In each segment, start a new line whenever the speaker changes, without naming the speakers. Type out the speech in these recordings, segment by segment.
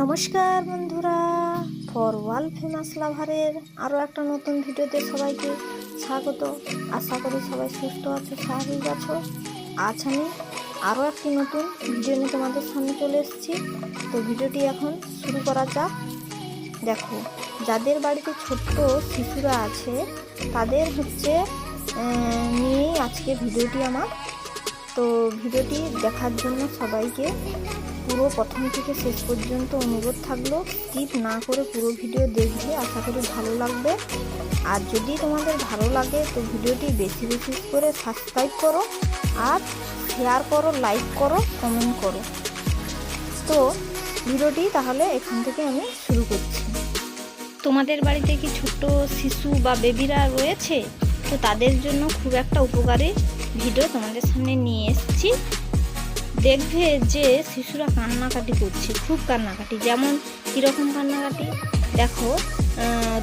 নমস্কার বন্ধুরা for world famous লাভারের আরও একটা নতুন ভিডিওতে সবাইকে স্বাগত। আশা করি সবাই সুস্থ আছো, স্বাভাবিক আছো। আজ আমি আরও একটি নতুন ভিডিও নিয়ে তোমাদের সামনে চলে এসেছি। তো ভিডিওটি এখন শুরু করা যাক। দেখো, যাদের বাড়িতে ছোট্ট শিশুরা আছে, তাদের হচ্ছে নিয়েই আজকে ভিডিওটি আমার। তো ভিডিওটি দেখার জন্য সবাইকে পুরো প্রথম থেকে শেষ পর্যন্ত অনুরোধ থাকল স্কিপ না করে পুরো ভিডিও দেখবে, আশা করি ভালো লাগবে। আর যদি তোমাদের ভালো লাগে, তো ভিডিওটি বেশি বেশি করে সাবস্ক্রাইব করো আর শেয়ার করো লাইক করো কমেন্ট করো। তো ভিডিওটি তাহলে এখান থেকে আমি শুরু করছি। তোমাদের বাড়িতে কি ছোট্ট শিশু বা বেবিরা রয়েছে? তো তাদের জন্য খুব একটা উপকারী ভিডিও তোমাদের সামনে নিয়ে এসেছি। দেখবে যে শিশুরা কান্নাকাটি করছে, খুব কান্নাকাটি। যেমন কীরকম কান্নাকাটি? দেখো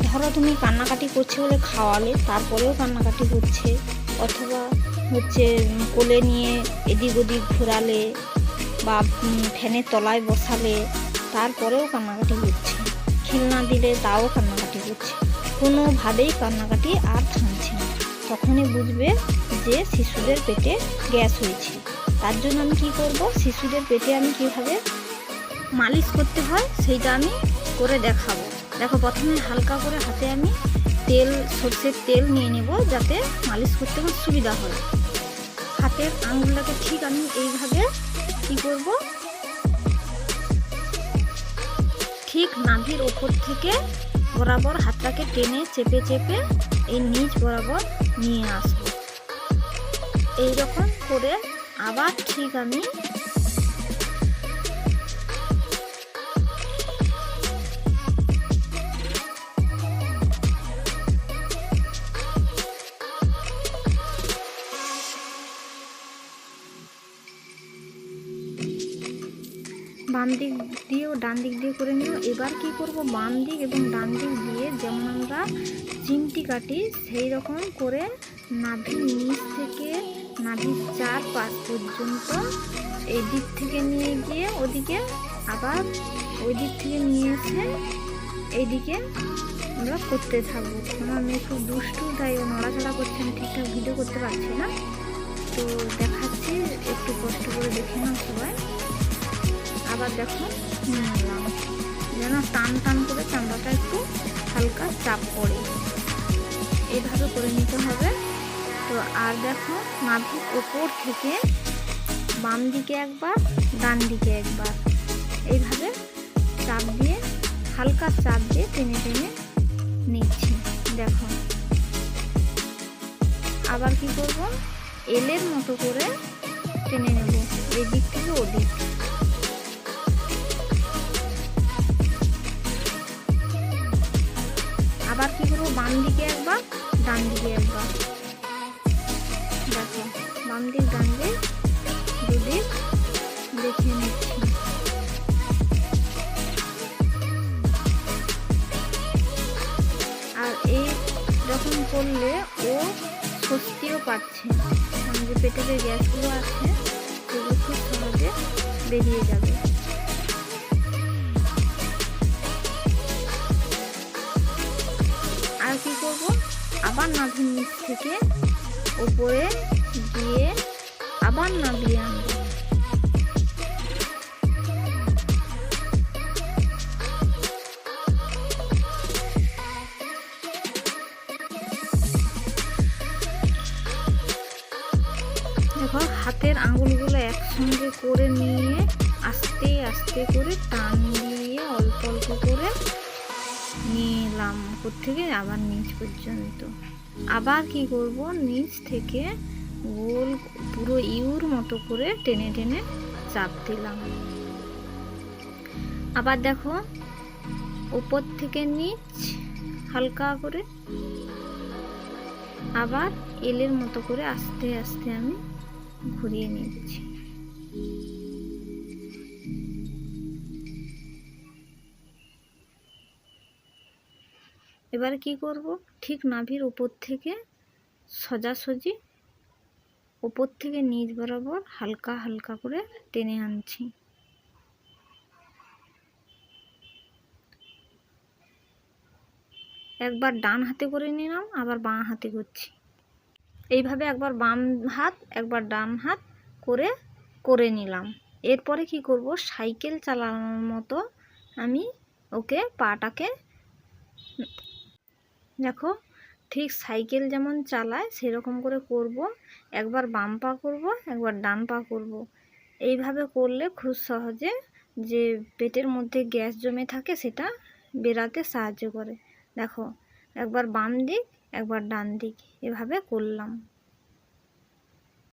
ধরো তুমি কান্নাকাটি করছে বলে খাওয়ালে, তারপরেও কান্নাকাটি করছে, অথবা হচ্ছে কোলে নিয়ে এদিক ওদিক ঘোরালে বা ফ্যানের তলায় বসালে, তারপরেও কান্নাকাটি করছে। খেলনা দিলে তাও কান্নাকাটি করছে। কোনোভাবেই কান্নাকাটি আর থামছে না। তখনই বুঝবে যে শিশুদের পেটে গ্যাস হয়েছে। তার জন্য আমি কি করব? শিশুদের পেটে আমি কীভাবে মালিশ করতে হয়, সেইটা আমি করে দেখাবো। দেখো, প্রথমে হালকা করে হাতে আমি তেল, সর্ষের তেল নিয়ে নেব, যাতে মালিশ করতে আমার সুবিধা হয়। হাতের আঙুলটাকে ঠিক আমি এইভাবে কি করব? ঠিক নাভির ওপর থেকে বরাবর হাতটাকে টেনে চেপে চেপে এই নিচ বরাবর নিয়ে আসব। এইরকম করে আবার ঠিক আমি বাম দিক দিয়েও ডান দিক দিয়ে করে নিও এবার কি করব? বাম দিক এবং ডান দিক দিয়ে যেমন আমরা চিমটি কাটি সেই রকম করে নাভির নিচ থেকে নাভির চার পাশ পর্যন্ত এই দিক থেকে নিয়ে গিয়ে ওদিকে আবার ওই দিক থেকে নিয়ে এসে এইদিকে আমরা করতে থাকব। আমার মেয়ে খুব দুষ্টু, তাই ও নড়াচড়া করছে, আমি ঠিকঠাক ভিডিও করতে পারছি না। তো দেখাচ্ছি, একটু কষ্ট করে দেখে নাও সবাই। আবার দেখো নিলাম যেন টান টান করে চামড়াটা একটু হালকা চাপ পড়ে। এইভাবে করে নিতে হবে। তো আর দেখো নাভির ওপর থেকে বাম দিকে একবার ডান দিকে একবার। এইভাবে চাপ দিয়ে, হালকা চাপ দিয়ে টেনে টেনে নিচ্ছি। দেখো। আবার কি করব? এলের মতো করে টেনে নেব এই দিক থেকে ওদিক। আবার কি করব? বাম দিকে একবার ডান দিকে একবার। বাম দিক ডান দিক দুদিক দেখে নিচ্ছি আর এই যখন করলে ও স্বস্তিও পাচ্ছে মানে যে পেটে যে গ্যাসগুলো আছে, সেগুলো খুব সহজে বেরিয়ে যাবে। আর কি করব? আবার নাভির নিচ থেকে উপরে গিয়ে আবার নাভিয়ে আনব। হাতের আঙুলগুলো একসঙ্গে করে নিয়ে আস্তে আস্তে করে টান দিয়ে অল্প অল্প করে নিলাম। উপর থেকে আবার নিচ পর্যন্ত। আবার কি করব? নিচ থেকে গোল পুরো ইউর মতো করে টেনে টেনে চাপ দিলাম। আবার দেখো উপর থেকে নিচ হালকা করে আবার এলের মতো করে আস্তে আস্তে আমি ঘুরিয়ে নিচ্ছি। এবার কি করব? ঠিক নাভির উপর থেকে সোজাসুজি ওপর থেকে নিচ বরাবর হালকা হালকা করে টেনে আনছি। একবার ডান হাতে করে নিলাম, আবার বাঁ হাতে করছি। এইভাবে একবার বাম হাত, একবার ডান হাত করে করে নিলাম। এরপরে কি করব? সাইকেল চালানোর মতো আমি ওকে পাটাকে, দেখো ঠিক সাইকেল যেমন চালায়, সেরকম করে করব। একবার বাম পা করব, একবার ডান পা করব। এইভাবে করলে খুব সহজে যে পেটের মধ্যে গ্যাস জমে থাকে, সেটা বেরাতে সাহায্য করে। দেখো, একবার বাম দিক, একবার ডান দিক, এভাবে করলাম।